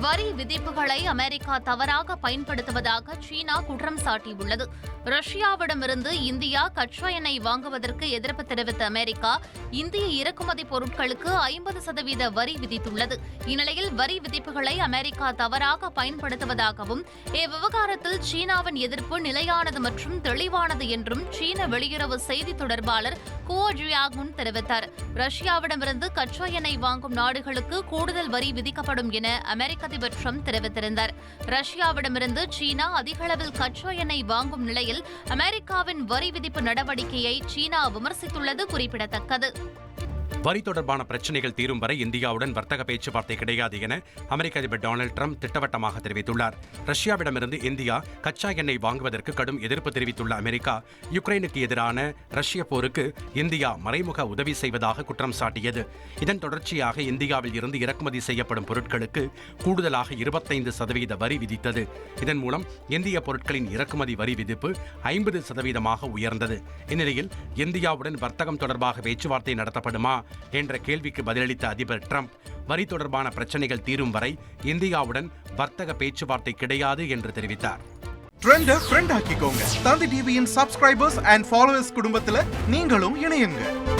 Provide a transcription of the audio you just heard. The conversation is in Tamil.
வரி விதிப்புகளை அமெரிக்கா தவறாக பயன்படுத்துவதாக சீனா குற்றம் சாட்டியுள்ளது. ரஷ்யாவிடமிருந்து இந்தியா கச்சா எண்ணெய் வாங்குவதற்கு எதிர்ப்பு தெரிவித்த அமெரிக்கா இந்திய இறக்குமதி பொருட்களுக்கு ஐம்பது சதவீத வரி விதித்துள்ளது. இந்நிலையில் வரி விதிப்புகளை அமெரிக்கா தவறாக பயன்படுத்துவதாகவும் இவ்விவகாரத்தில் சீனாவின் எதிர்ப்பு நிலையானது மற்றும் தெளிவானது என்றும் சீன வெளியுறவு செய்தி தொடர்பாளர் குவோ ஜியாகுன் தெரிவித்தார். ரஷ்யாவிடமிருந்து கச்சா எண்ணெய் வாங்கும் நாடுகளுக்கு கூடுதல் வரி விதிக்கப்படும் என அமெரிக்க அதிபர் ட்ரம்ப் தெரிவித்திருந்தார். ரஷ்யாவிடமிருந்து சீனா அதிக அளவில் கச்சா எண்ணெய் வாங்கும் நிலையில் அமெரிக்காவின் வரி விதிப்பு நடவடிக்கையை சீனா விமர்சித்துள்ளது குறிப்பிடத்தக்கது. வரி தொடர்பான பிரச்சனைகள் தீரும் வரை இந்தியாவுடன் வர்த்தக பேச்சுவார்த்தை கிடையாது என அமெரிக்க அதிபர் டொனால்டு ட்ரம்ப் திட்டவட்டமாக தெரிவித்துள்ளார். ரஷ்யாவிடமிருந்து இந்தியா கச்சா எண்ணெய் வாங்குவதற்கு கடும் எதிர்ப்பு தெரிவித்துள்ள அமெரிக்கா யுக்ரைனுக்கு எதிரான ரஷ்ய போருக்கு இந்தியா மறைமுக உதவி செய்வதாக குற்றம் சாட்டியது. இதன் தொடர்ச்சியாக இந்தியாவில் இருந்து இறக்குமதி செய்யப்படும் பொருட்களுக்கு கூடுதலாக இருபத்தைந்து சதவீத வரி விதித்தது. இதன் மூலம் இந்திய பொருட்களின் இறக்குமதி வரி விதிப்பு ஐம்பது சதவீதமாக உயர்ந்தது. இந்நிலையில் இந்தியாவுடன் வர்த்தகம் தொடர்பாக பேச்சுவார்த்தை நடத்தப்படுமா என்ற கேள்விக்கு பதிலளித்த அதிபர் ட்ரம்ப் வரி தொடர்பான பிரச்சனைகள் தீரும் வரை இந்தியாவுடன் வர்த்தக பேச்சுவார்த்தை கிடையாது என்று தெரிவித்தார். ட்ரெண்ட ஃப்ரெண்ட் ஆக்கிக்கோங்க. தந்தி டிவியின் சப்ஸ்கிரைபர்ஸ் அண்ட் ஃபாலோவர்ஸ் குடும்பத்துல நீங்களும் இணையுங்க.